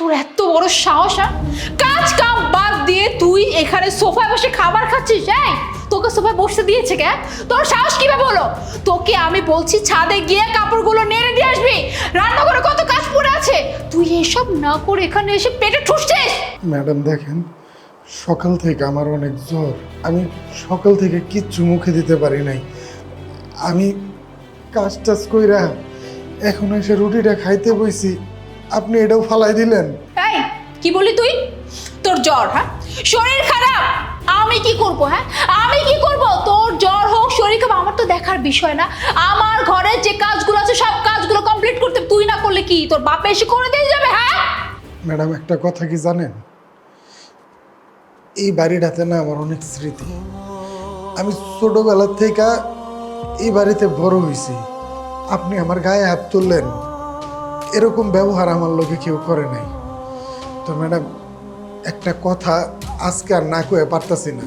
তোর এত বড় সাহস হ্যাঁ? কাজ কাম বাদ দিয়ে তুই এখানে সোফায় বসে খাবার খাচ্ছিস হ্যাঁ? তোকে সোফায় বসতে দিয়েছে কে? তোর সাহস কীভাবে হলো? তোকে আমি বলছি ছাদে গিয়ে কাপড়গুলো নেড়ে দিয়ে আসবি। রান্নাঘরে কত কাজ পড়ে আছে? তুই এসব না করে এখানে এসে পেটে ঠুসছিস? ম্যাডাম, দেখেন, সকাল থেকে আমার অনেক জ্বর। আমি সকাল থেকে কিচ্ছু মুখে দিতে পারি নাই। আমি কাজ টাজ কইরা এখন এসে রুটিটা খাইতে বইছি। আপনি এটাও ফালাই দিলেন। এই কি বলি তুই? তোর জ্বর হ্যাঁ? শরীর খারাপ। আমি কি করব হ্যাঁ? আমি কি করব? তোর জ্বর হোক শরীর খারাপ আমার তো দেখার বিষয় না। আমার ঘরে যে কাজগুলো আছে সব কাজগুলো কমপ্লিট করতে তুই না করলে কি তোর বাপে এসে করে দিয়ে যাবে হ্যাঁ? ম্যাডাম একটা কথা কি জানেন? এই বাড়িটাতে না আমার অনেক স্মৃতি। আমি ছোটবেলার থেকে এই বাড়িতে বড় হয়েছি। আপনি আমার গায়ে হাত তুললেন। এরকম ব্যবহার আমার লোকে কেউ করে নাই। তো ম্যাডাম, একটা কথা আজকে আর না কয়ে পারতাছি না।